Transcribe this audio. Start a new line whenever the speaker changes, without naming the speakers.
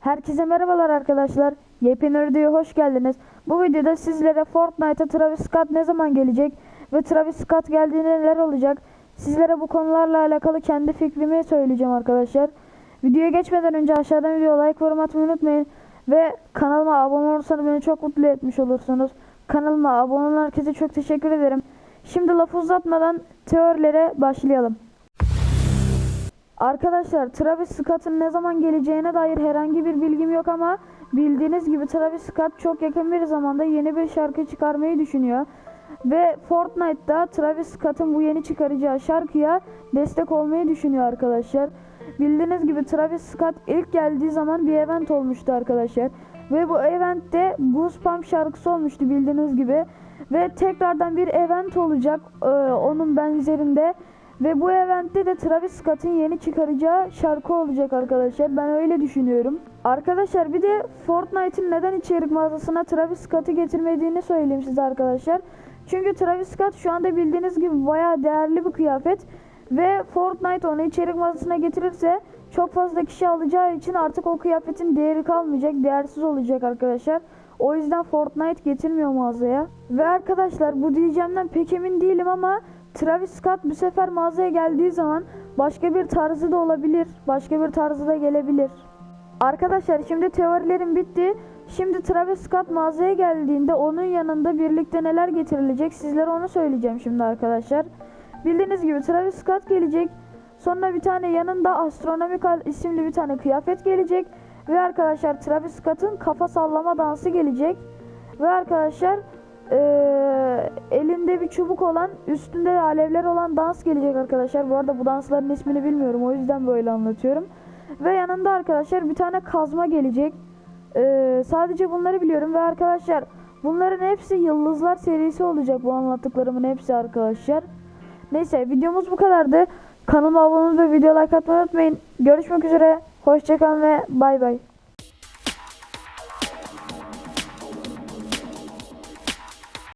Herkese merhabalar arkadaşlar. Yepyeni videoya hoş geldiniz. Bu videoda sizlere Fortnite'a Travis Scott ne zaman gelecek ve Travis Scott geldiğinde neler olacak? Sizlere bu konularla alakalı kendi fikrimi söyleyeceğim arkadaşlar. Videoya geçmeden önce aşağıdan videoya like yorum atmayı unutmayın. Ve kanalıma abone olursanız beni çok mutlu etmiş olursunuz. Kanalıma abone olan herkese çok teşekkür ederim. Şimdi lafı uzatmadan teorilere başlayalım. Arkadaşlar Travis Scott'ın ne zaman geleceğine dair herhangi bir bilgim yok ama bildiğiniz gibi Travis Scott çok yakın bir zamanda yeni bir şarkı çıkarmayı düşünüyor. Ve Fortnite'da Travis Scott'ın bu yeni çıkaracağı şarkıya destek olmayı düşünüyor arkadaşlar. Bildiğiniz gibi Travis Scott ilk geldiği zaman bir event olmuştu arkadaşlar. Ve bu eventte Goosebump şarkısı olmuştu bildiğiniz gibi. Ve tekrardan bir event olacak e, onun benzerinde. Ve bu eventte de Travis Scott'ın yeni çıkaracağı şarkı olacak arkadaşlar. Ben öyle düşünüyorum. Arkadaşlar bir de Fortnite'ın neden içerik mağazasına Travis Scott'ı getirmediğini söyleyeyim size arkadaşlar. Çünkü Travis Scott şu anda bildiğiniz gibi bayağı değerli bir kıyafet. Ve Fortnite onu içerik mağazasına getirirse çok fazla kişi alacağı için artık o kıyafetin değeri kalmayacak, değersiz olacak arkadaşlar. O yüzden Fortnite getirmiyor mağazaya. Ve arkadaşlar bu diyeceğimden pek emin değilim ama Travis Scott bu sefer mağazaya geldiği zaman başka bir tarzı da olabilir. Başka bir tarzı da gelebilir. Arkadaşlar şimdi teorilerim bitti. Şimdi Travis Scott mağazaya geldiğinde onun yanında birlikte neler getirilecek sizlere onu söyleyeceğim şimdi arkadaşlar. Bildiğiniz gibi Travis Scott gelecek. Sonra bir tane yanında Astronomical isimli bir tane kıyafet gelecek. Ve arkadaşlar Travis Scott'ın kafa sallama dansı gelecek. Ve arkadaşlar eee, elinde bir çubuk olan üstünde de alevler olan dans gelecek arkadaşlar. Bu arada bu dansların ismini bilmiyorum o yüzden böyle anlatıyorum. Ve yanında arkadaşlar bir tane kazma gelecek. Eee, sadece bunları biliyorum ve arkadaşlar bunların hepsi Yıldızlar serisi olacak bu anlattıklarımın hepsi arkadaşlar. Neyse videomuz bu kadardı. Kanalıma abone olmayı ve video like atmayı unutmayın. Görüşmek üzere. Hoşçakalın ve bay bay.